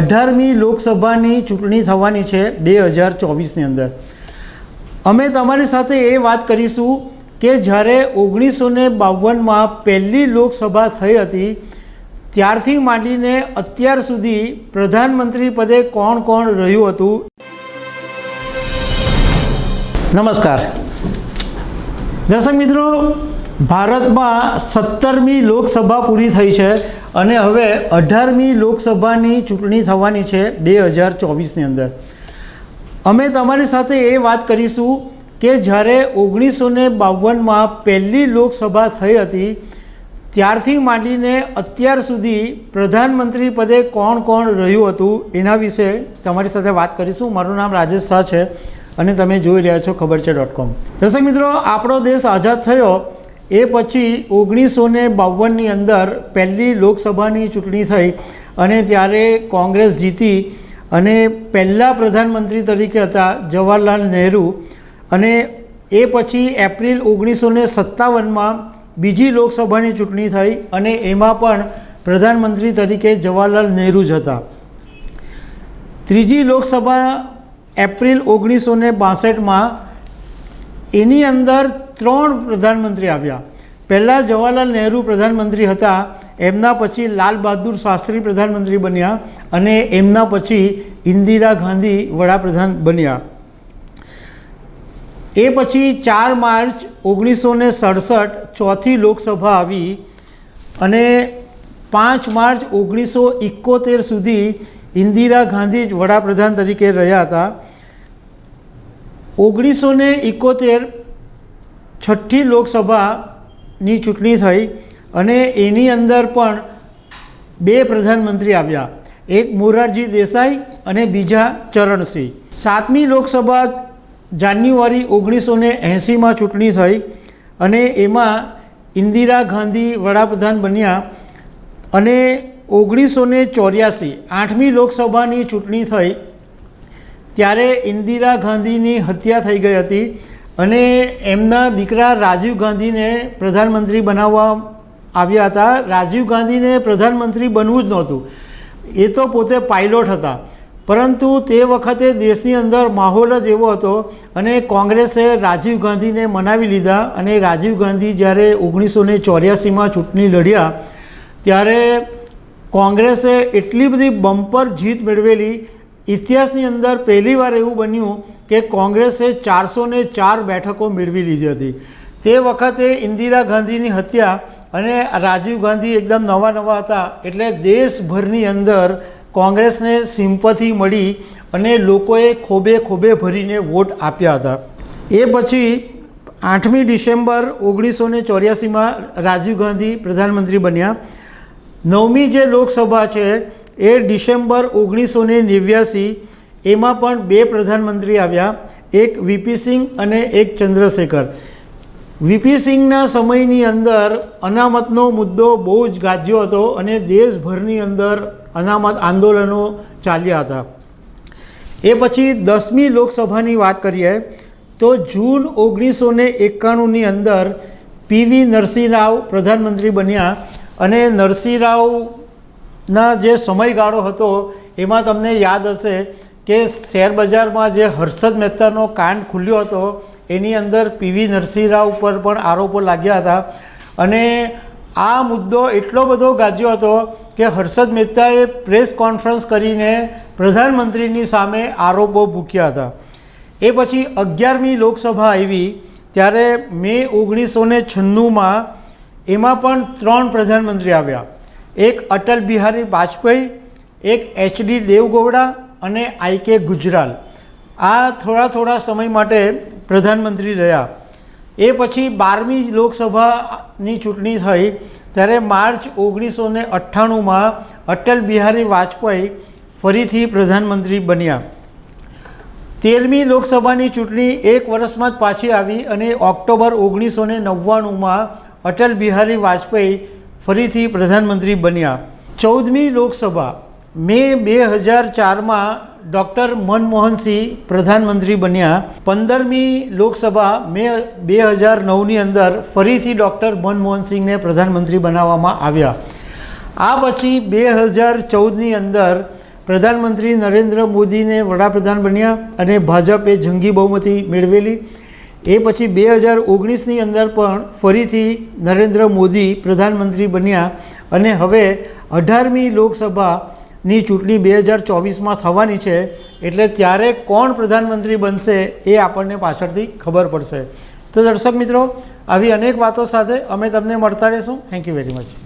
અઢારમી લોકસભાની ચૂંટણી થવાની છે બે હજાર ચોવીસની અંદર. અમે તમારી સાથે એ વાત કરીશું કે જ્યારે ઓગણીસો ને બાવનમાં પહેલી લોકસભા થઈ હતી, ત્યારથી માંડીને અત્યાર સુધી પ્રધાનમંત્રી પદે કોણ કોણ રહ્યું હતું? નમસ્કાર. દર્શક મિત્રો, ભારતમાં સત્તરમી લોકસભા પૂરી થઈ છે. અને હવે અઢારમી લોકસભાની ચૂંટણી થવાની છે બે હજાર ચોવીસની અંદર. અમે તમારી સાથે એ વાત કરીશું કે જ્યારે ઓગણીસો ને બાવનમાં પહેલી લોકસભા થઈ હતી, ત્યારથી માંડીને અત્યાર સુધી પ્રધાનમંત્રી પદે કોણ કોણ રહ્યું હતું, એના વિશે તમારી સાથે વાત કરીશું. મારું નામ રાજેશ શાહ છે અને તમે જોઈ રહ્યા છો ખબર છે ડોટ કોમ. દર્શક મિત્રો, આપણો દેશ આઝાદ થયો એ પછી ઓગણીસો ને બાવનની અંદર પહેલી લોકસભાની ચૂંટણી થઈ અને ત્યારે કોંગ્રેસ જીતી અને પહેલાં પ્રધાનમંત્રી તરીકે હતા જવાહરલાલ નહેરુ અને એ પછી એપ્રિલ ઓગણીસો ને સત્તાવનમાં બીજી લોકસભાની ચૂંટણી થઈ અને એમાં પણ પ્રધાનમંત્રી તરીકે જવાહરલાલ નહેરુ જ હતા. ત્રીજી લોકસભા એપ્રિલ ઓગણીસો ને બાસઠમાં એની અંદર ત્રણ પ્રધાનમંત્રી આવ્યા. પહેલાં જવાહરલાલ નહેરુ પ્રધાનમંત્રી હતા, એમના પછી લાલ બહાદુર શાસ્ત્રી પ્રધાનમંત્રી બન્યા અને એમના પછી ઇન્દિરા ગાંધી વડાપ્રધાન બન્યા. એ પછી ચાર માર્ચ ઓગણીસો ને સડસઠ ચોથી લોકસભા આવી અને પાંચ માર્ચ ઓગણીસો એકોતેર સુધી ઇન્દિરા ગાંધી જ વડાપ્રધાન તરીકે રહ્યા હતા. ઓગણીસો ને એકોતેર છઠ્ઠી લોકસભાની ચૂંટણી થઈ અને એની અંદર પણ બે પ્રધાનમંત્રી આવ્યા. એક મોરારજી દેસાઈ અને બીજા ચરણસિંહ. સાતમી લોકસભા જાન્યુઆરી ઓગણીસો ને એંસીમાં ચૂંટણી થઈ અને એમાં ઇન્દિરા ગાંધી વડાપ્રધાન બન્યા અને ઓગણીસો ને ચોર્યાસી, આઠમી લોકસભાની ચૂંટણી થઈ. ત્યારે ઇન્દિરા ગાંધીની હત્યા થઈ ગઈ હતી અને એમના દીકરા રાજીવ ગાંધીને પ્રધાનમંત્રી બનાવવા આવ્યા હતા. રાજીવ ગાંધીને પ્રધાનમંત્રી બનવું જ નહોતું. એ તો પોતે પાયલોટ હતા. પરંતુ તે વખતે દેશની અંદર માહોલ જ એવો હતો અને કોંગ્રેસે રાજીવ ગાંધીને મનાવી લીધા અને રાજીવ ગાંધી જ્યારે ઓગણીસો ને ચોર્યાસીમાં ચૂંટણી લડ્યા, ત્યારે કોંગ્રેસે એટલી બધી બમ્પર જીત મેળવેલી ઇતિહાસની અંદર પહેલીવાર એવું બન્યું કે કોંગ્રેસે ચારસો ને ચાર બેઠકો મેળવી લીધી હતી. તે વખતે ઇન્દિરા ગાંધીની હત્યા અને રાજીવ ગાંધી એકદમ નવા નવા હતા એટલે દેશભરની અંદર કોંગ્રેસને સિમ્પથી મળી અને લોકોએ ખોબે ખોબે ભરીને વોટ આપ્યા હતા. એ પછી આઠમી ડિસેમ્બર ઓગણીસો ને ચોર્યાસીમાં રાજીવ ગાંધી પ્રધાનમંત્રી બન્યા. નવમી જે લોકસભા છે એ ડિસેમ્બર ઓગણીસો ને નેવ્યાસી એમાં પણ બે પ્રધાનમંત્રી આવ્યા, એક વીપી સિંહ અને એક ચંદ્રશેખર. વીપી સિંહના સમયની અંદર અનામતનો મુદ્દો બહુ જ ગાજ્યો હતો અને દેશભરની અંદર અનામત આંદોલનો ચાલ્યા હતા. એ પછી દસમી લોકસભાની વાત કરીએ, તો જૂન ઓગણીસો ને એકાણુંની અંદર પીવી નરસિંહ રાવ પ્રધાનમંત્રી બન્યા અને નરસિંહ રાવના જે સમયગાળો હતો, એમાં તમને યાદ હશે કે શેર બજારમાં જે હર્ષદ મહેતાનો કાંડ ખુલ્યો હતો, એની અંદર પીવી નરસિંહ રાવ ઉપર પણ આરોપો લાગ્યા હતા. અને આ મુદ્દો એટલો બધો ગાજ્યો હતો કે હર્ષદ મહેતાએ પ્રેસ કોન્ફરન્સ કરીને પ્રધાનમંત્રીની સામે આરોપો મૂક્યા હતા. એ પછી અગિયારમી લોકસભા આવી, ત્યારે મે ઓગણીસો ને છન્નુંમાં એમાં પણ ત્રણ પ્રધાનમંત્રી આવ્યા. એક અટલ બિહારી વાજપેયી, એક એચડી દેવગૌડા અને આઈ કે ગુજરાલ. આ થોડા થોડા સમય માટે પ્રધાનમંત્રી રહ્યા. એ પછી બારમી લોકસભાની ચૂંટણી થઈ ત્યારે માર્ચ ઓગણીસો ને અઠ્ઠાણુંમાં અટલ બિહારી વાજપેયી ફરીથી પ્રધાનમંત્રી બન્યા. તેરમી લોકસભાની ચૂંટણી એક વર્ષમાં જ પાછી આવી અને ઓક્ટોબર ઓગણીસો ને નવ્વાણુંમાં અટલ બિહારી વાજપેયી ફરીથી પ્રધાનમંત્રી બન્યા. ચૌદમી લોકસભા. મે બે હજાર ચારમાં ડૉક્ટર મનમોહનસિંહ પ્રધાનમંત્રી બન્યા. પંદરમી લોકસભા. મે બે હજાર નવની અંદર ફરીથી ડૉક્ટર મનમોહનસિંહને પ્રધાનમંત્રી બનાવવામાં આવ્યા. આ પછી બે હજાર ચૌદની અંદર પ્રધાનમંત્રી નરેન્દ્ર મોદીને વડાપ્રધાન બન્યા અને ભાજપે જંગી બહુમતી મેળવેલી. એ પછી બે હજાર ઓગણીસની અંદર પણ ફરીથી નરેન્દ્ર મોદી પ્રધાનમંત્રી બન્યા અને હવે અઢારમી લોકસભાની ચૂંટણી બે હજાર ચોવીસમાં થવાની છે એટલે ત્યારે કોણ પ્રધાનમંત્રી બનશે એ આપણને પાછળથી ખબર પડશે. તો દર્શક મિત્રો, આવી અનેક વાતો સાથે અમે તમને મળતા રહીશું. Thank you very much